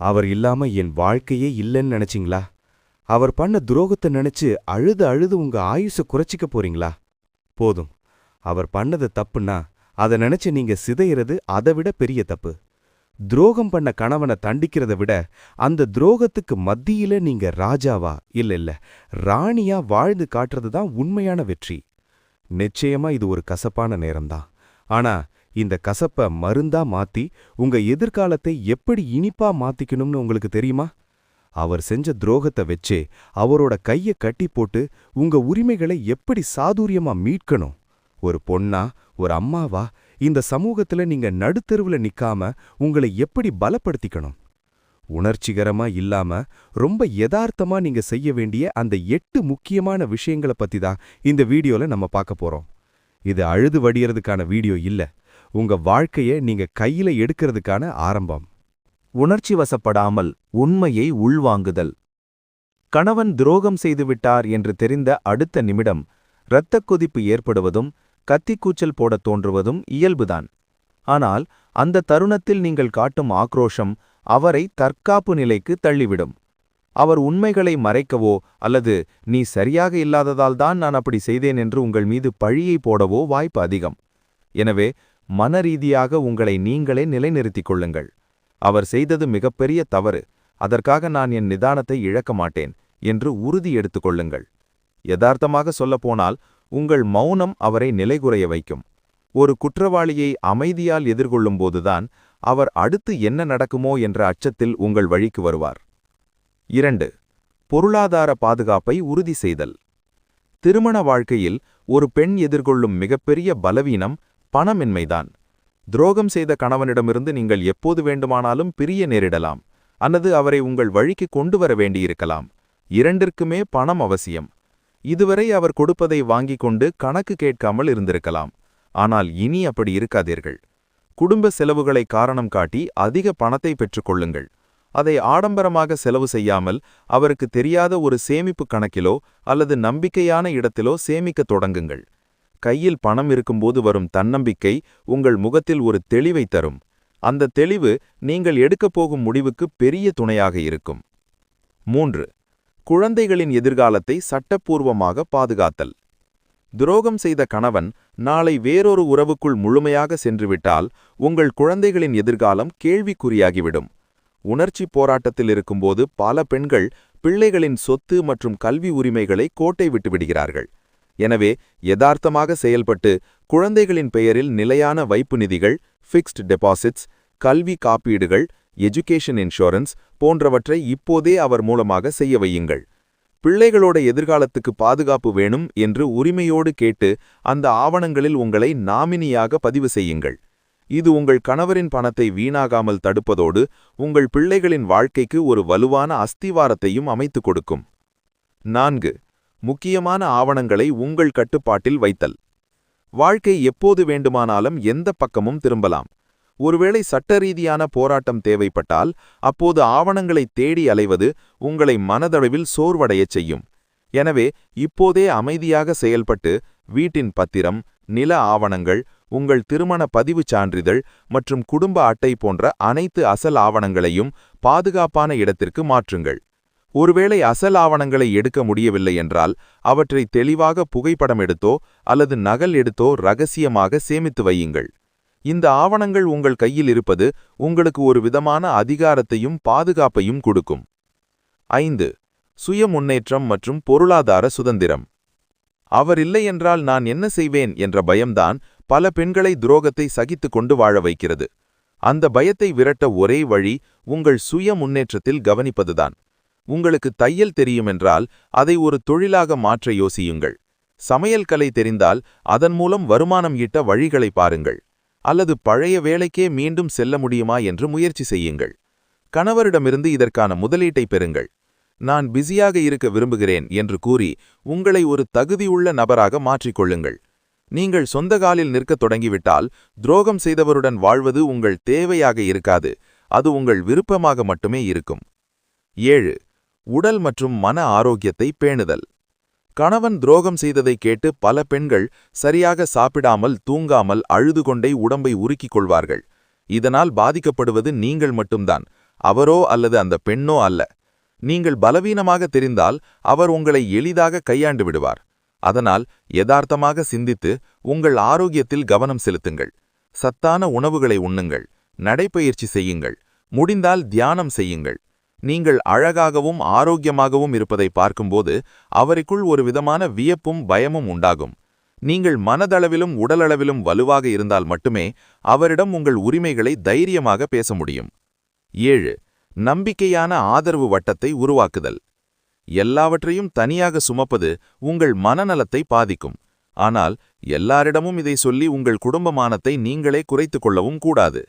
அவர் இல்லாம என் வாழ்க்கையே இல்லைன்னு நினைச்சீங்களா? அவர் பண்ண துரோகத்தை நினைச்சு அழுது அழுது உங்க ஆயுச குறைச்சிக்க போறீங்களா? போதும். அவர் பண்ணது தப்புன்னா அதை நினைச்சு நீங்க சிதையிறது அதை விட பெரிய தப்பு. துரோகம் பண்ண கணவனை தண்டிக்கிறத விட அந்த துரோகத்துக்கு மத்தியில நீங்க ராஜாவா? இல்ல இல்ல. ராணியா வாழ்ந்து காட்டுறது தான் உண்மையான வெற்றி. நிச்சயமா இது ஒரு கசப்பான நேரம்தான். ஆனா இந்த கசப்ப மருந்தா மாத்தி உங்க எதிர்காலத்தை எப்படி இனிப்பா மாத்திக்கணும்னு உங்களுக்கு தெரியுமா? அவர் செஞ்ச துரோகத்தை வச்சே அவரோட கைய கட்டி போட்டு உங்க உரிமைகளை எப்படி சாதுரியமா மீட்கணும்? ஒரு பொண்ணா ஒரு அம்மாவா? இந்த சமூகத்துல நீங்க நடுத்தெருவுல நிக்காம உங்களை எப்படி பலப்படுத்திக்கணும்? உணர்ச்சிகரமா இல்லாம ரொம்ப யதார்த்தமா நீங்க செய்ய வேண்டிய அந்த எட்டு முக்கியமான விஷயங்களை பத்தி தான் இந்த வீடியோல நம்ம பார்க்க போறோம். இது அழுது வடியறதுக்கான வீடியோ இல்ல. உங்க வாழ்க்கையை நீங்க கையில எடுக்கிறதுக்கான ஆரம்பம். உணர்ச்சி வசப்படாமல் உண்மையை உள்வாங்குதல். கணவன் துரோகம் செய்துவிட்டார் என்று தெரிந்த அடுத்த நிமிடம் இரத்தக் கொதிப்பு ஏற்படுவதும் கத்திக்கூச்சல் போடத் தோன்றுவதும் இயல்புதான். ஆனால் அந்த தருணத்தில் நீங்கள் காட்டும் ஆக்ரோஷம் அவரை தற்காப்பு நிலைக்கு தள்ளிவிடும். அவர் உண்மைகளை மறைக்கவோ அல்லது நீ சரியாக இல்லாததால்தான் நான் அப்படி செய்தேன் என்று உங்கள் மீது பழியை போடவோ வாய்ப்பு அதிகம். எனவே மனரீதியாக உங்களை நீங்களே நிலைநிறுத்திக் கொள்ளுங்கள். அவர் செய்தது மிகப்பெரிய தவறு. அதற்காக நான் என் நிதானத்தை இழக்க மாட்டேன் என்று உறுதி எடுத்துக் கொள்ளுங்கள். யதார்த்தமாக சொல்லப்போனால் உங்கள் மௌனம் அவரை நிலைகுறைய வைக்கும். ஒரு குற்றவாளியை அமைதியால் எதிர்கொள்ளும்போதுதான் அவர் அடுத்து என்ன நடக்குமோ என்ற அச்சத்தில் உங்கள் வழிக்கு வருவார். இரண்டு பொருளாதார பாதுகாப்பை உறுதி செய்தல். திருமண வாழ்க்கையில் ஒரு பெண் எதிர்கொள்ளும் மிகப்பெரிய பலவீனம் பணமின்மைதான். துரோகம் செய்த கணவனிடமிருந்து நீங்கள் எப்போது வேண்டுமானாலும் பிரிய நேரிடலாம். அல்லது அவரை உங்கள் வழிக்கு கொண்டு வர வேண்டியிருக்கலாம். இரண்டிற்குமே பணம் அவசியம். இதுவரை அவர் கொடுப்பதை வாங்கிக் கொண்டு கணக்கு கேட்காமல் இருந்திருக்கலாம். ஆனால் இனி அப்படி இருக்காதீர்கள். குடும்ப செலவுகளை காரணம் காட்டி அதிக பணத்தை பெற்றுக்கொள்ளுங்கள் அதை ஆடம்பரமாக செலவு செய்யாமல் அவருக்கு தெரியாத ஒரு சேமிப்பு கணக்கிலோ அல்லது நம்பிக்கையான இடத்திலோ சேமிக்கத் தொடங்குங்கள். கையில் பணம் இருக்கும்போது வரும் தன்னம்பிக்கை உங்கள் முகத்தில் ஒரு தெளிவை தரும். அந்த தெளிவு நீங்கள் எடுக்கப் போகும் முடிவுக்கு பெரிய துணையாக இருக்கும். மூன்று. குழந்தைகளின் எதிர்காலத்தை சட்டப்பூர்வமாக பாதுகாத்தல். துரோகம் செய்த கணவன் நாளை வேறொரு உறவுக்குள் முழுமையாக சென்றுவிட்டால் உங்கள் குழந்தைகளின் எதிர்காலம் கேள்விக்குறியாகிவிடும். உணர்ச்சி போராட்டத்தில் இருக்கும்போது பல பெண்கள் பிள்ளைகளின் சொத்து மற்றும் கல்வி உரிமைகளை கோட்டை விட்டுவிடுகிறார்கள் எனவே யதார்த்தமாக செயல்பட்டு குழந்தைகளின் பெயரில் நிலையான வைப்பு நிதிகள் ஃபிக்ஸ்ட் டெபாசிட்ஸ் கல்வி காப்பீடுகள் எஜுகேஷன் இன்சூரன்ஸ் போன்றவற்றை இப்போதே அவர் மூலமாக செய்ய வையுங்கள். பிள்ளைகளோட எதிர்காலத்துக்கு பாதுகாப்பு வேணும் என்று உரிமையோடு கேட்டு அந்த ஆவணங்களில் உங்களை நாமினியாக பதிவு செய்யுங்கள். இது உங்கள் கணவரின் பணத்தை வீணாகாமல் தடுப்பதோடு உங்கள் பிள்ளைகளின் வாழ்க்கைக்கு ஒரு வலுவான அஸ்திவாரத்தையும் அமைத்துக் கொடுக்கும். நான்கு முக்கியமான ஆவணங்களை உங்கள் கட்டுப்பாட்டில் வைத்தல். வாழ்க்கை எப்போது வேண்டுமானாலும் எந்த பக்கமும் திரும்பலாம். ஒருவேளை சட்ட ரீதியான போராட்டம் தேவைப்பட்டால் அப்போது ஆவணங்களை தேடி அலைவது உங்களை மனதளவில் சோர்வடையச் செய்யும். எனவே இப்போதே அமைதியாக செயல்பட்டு வீட்டின் பத்திரம் நில ஆவணங்கள் உங்கள் திருமண பதிவுச் சான்றிதழ் மற்றும் குடும்ப அட்டை போன்ற அனைத்து அசல் ஆவணங்களையும் பாதுகாப்பான இடத்திற்கு மாற்றுங்கள். ஒருவேளை அசல் ஆவணங்களை எடுக்க முடியவில்லை என்றால் அவற்றை தெளிவாக புகைப்படம் எடுத்தோ அல்லது நகல் எடுத்தோ ரகசியமாக சேமித்து வையுங்கள். இந்த ஆவணங்கள் உங்கள் கையில் இருப்பது உங்களுக்கு ஒரு விதமான அதிகாரத்தையும் பாதுகாப்பையும் கொடுக்கும். ஐந்து. சுய முன்னேற்றம் மற்றும் பொருளாதார சுதந்திரம். அவர் இல்லை என்றால் நான் என்ன செய்வேன்? என்ற பயம்தான் பல பெண்களை துரோகத்தை சகித்துக் கொண்டு வாழ வைக்கிறது. அந்த பயத்தை விரட்ட ஒரே வழி உங்கள் சுய முன்னேற்றத்தில் கவனிப்பதுதான். உங்களுக்கு தையல் தெரியுமென்றால் அதை ஒரு தொழிலாக மாற்ற யோசியுங்கள். சமையல் கலை தெரிந்தால் அதன் மூலம் வருமானம் ஈட்ட வழிகளை பாருங்கள். அல்லது பழைய வேலைக்கே மீண்டும் செல்ல முடியுமா என்று முயற்சி செய்யுங்கள். கணவரிடமிருந்து இதற்கான முதலீட்டை பெறுங்கள். நான் பிஸியாக இருக்க விரும்புகிறேன் என்று கூறி உங்களை ஒரு தகுதியுள்ள நபராக மாற்றிக்கொள்ளுங்கள். நீங்கள் சொந்த காலில் நிற்கத் தொடங்கிவிட்டால் துரோகம் செய்தவருடன் வாழ்வது உங்கள் தேவையாக இருக்காது. அது உங்கள் விருப்பமாக மட்டுமே இருக்கும். ஏழு உடல் மற்றும் மன ஆரோக்கியத்தை பேணுதல். கணவன் துரோகம் செய்ததை கேட்டு பல பெண்கள் சரியாக சாப்பிடாமல் தூங்காமல் அழுது கொண்டே உடம்பை உருக்கிக் கொள்வார்கள். இதனால் பாதிக்கப்படுவது நீங்கள் மட்டும்தான் அவரோ அல்லது அந்த பெண்ணோ அல்ல. நீங்கள் பலவீனமாக தெரிந்தால் அவர் உங்களை எளிதாக கையாண்டு விடுவார். அதனால் யதார்த்தமாக சிந்தித்து உங்கள் ஆரோக்கியத்தில் கவனம் செலுத்துங்கள். சத்தான உணவுகளை உண்ணுங்கள். நடைப்பயிற்சி செய்யுங்கள். முடிந்தால் தியானம் செய்யுங்கள். நீங்கள் அழகாகவும் ஆரோக்கியமாகவும் இருப்பதை பார்க்கும்போது அவருக்குள் ஒரு விதமான வியப்பும் பயமும் உண்டாகும். நீங்கள் மனதளவிலும் உடலளவிலும் வலுவாக இருந்தால் மட்டுமே அவரிடம் உங்கள் உரிமைகளை தைரியமாக பேச முடியும். ஏழு. நம்பிக்கையான ஆதரவு வட்டத்தை உருவாக்குதல். எல்லாவற்றையும் தனியாக சுமப்பது உங்கள் மனநலத்தை பாதிக்கும். ஆனால் எல்லாரிடமும் இதை சொல்லி உங்கள் குடும்பமானத்தை நீங்களே குறைத்துக் கொள்ளவும் கூடாது.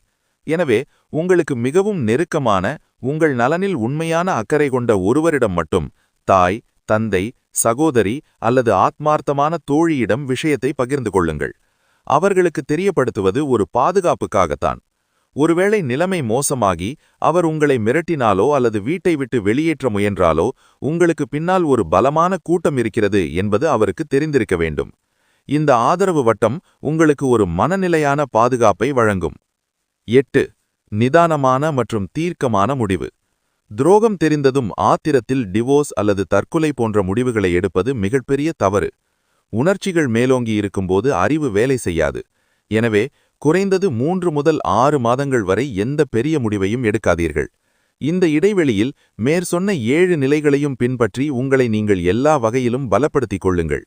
எனவே உங்களுக்கு மிகவும் நெருக்கமான உங்கள் நலனில் உண்மையான அக்கறை கொண்ட ஒருவரிடம் மட்டும் தாய் தந்தை சகோதரி அல்லது ஆத்மார்த்தமான தோழியிடம் விஷயத்தை பகிர்ந்து கொள்ளுங்கள். அவர்களுக்கு தெரியப்படுத்துவது ஒரு பாதுகாப்புக்காகத்தான். ஒருவேளை நிலைமை மோசமாகி அவர் உங்களை மிரட்டினாலோ அல்லது வீட்டை விட்டு வெளியேற்ற முயன்றாலோ உங்களுக்கு பின்னால் ஒரு பலமான கூட்டம் இருக்கிறது என்பது அவருக்கு தெரிந்திருக்க வேண்டும். இந்த ஆதரவு வட்டம் உங்களுக்கு ஒரு மனநிலையான பாதுகாப்பை வழங்கும். எட்டு நிதானமான மற்றும் தீர்க்கமான முடிவு. துரோகம் தெரிந்ததும் ஆத்திரத்தில் டிவோர்ஸ் அல்லது தற்கொலை போன்ற முடிவுகளை எடுப்பது மிகப்பெரிய தவறு. உணர்ச்சிகள் மேலோங்கி இருக்கும்போது அறிவு வேலை செய்யாது. எனவே குறைந்தது மூன்று முதல் ஆறு மாதங்கள் வரை எந்த பெரிய முடிவையும் எடுக்காதீர்கள். இந்த இடைவெளியில் மேற்சொன்ன ஏழு நிலைகளையும் பின்பற்றி உங்களை நீங்கள் எல்லா வகையிலும் பலப்படுத்திக் கொள்ளுங்கள்.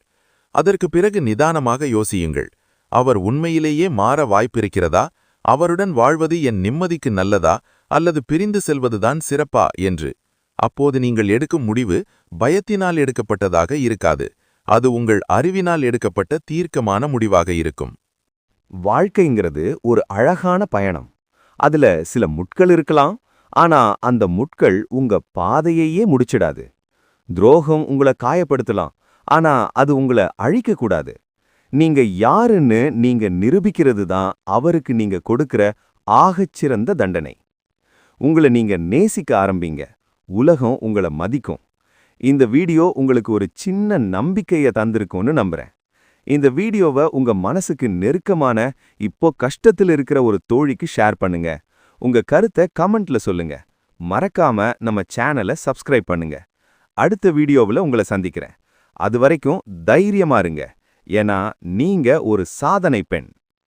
அதற்கு பிறகு நிதானமாக யோசியுங்கள். அவர் உண்மையிலேயே மாற வாய்ப்பிருக்கிறதா? அவருடன் வாழ்வது என் நிம்மதிக்கு நல்லதா அல்லது பிரிந்து செல்வதுதான் சிறப்பா என்று. அப்போது நீங்கள் எடுக்கும் முடிவு பயத்தினால் எடுக்கப்பட்டதாக இருக்காது. அது உங்கள் அறிவினால் எடுக்கப்பட்ட தீர்க்கமான முடிவாக இருக்கும். வாழ்க்கைங்கிறது ஒரு அழகான பயணம். அதுல சில முட்கள் இருக்கலாம் ஆனா அந்த முட்கள் உங்க பாதையையே முடிச்சிடாது. துரோகம் உங்களை காயப்படுத்தலாம் ஆனா அது உங்களை அழிக்கக்கூடாது. நீங்க யாருன்னு நீங்க நிரூபிக்கிறது தான் அவருக்கு நீங்க கொடுக்கிற ஆகச்சிறந்த தண்டனை. உங்களை நீங்க நேசிக்க ஆரம்பிங்க. உலகம் உங்களை மதிக்கும். இந்த வீடியோ உங்களுக்கு ஒரு சின்ன நம்பிக்கையை தந்திருக்கும்னு நம்புறேன். இந்த வீடியோவை உங்க மனசுக்கு நெருக்கமான இப்போ கஷ்டத்தில் இருக்கிற ஒரு தோழிக்கு ஷேர் பண்ணுங்க. உங்க கருத்தை கமெண்ட்ல சொல்லுங்க. மறக்காம நம்ம சேனலை சப்ஸ்கிரைப் பண்ணுங்க. அடுத்த வீடியோவில் உங்களை சந்திக்கிறேன். அது வரைக்கும் தைரியமா இருங்க. ஏன்னா நீங்க ஒரு சாதனை பெண்.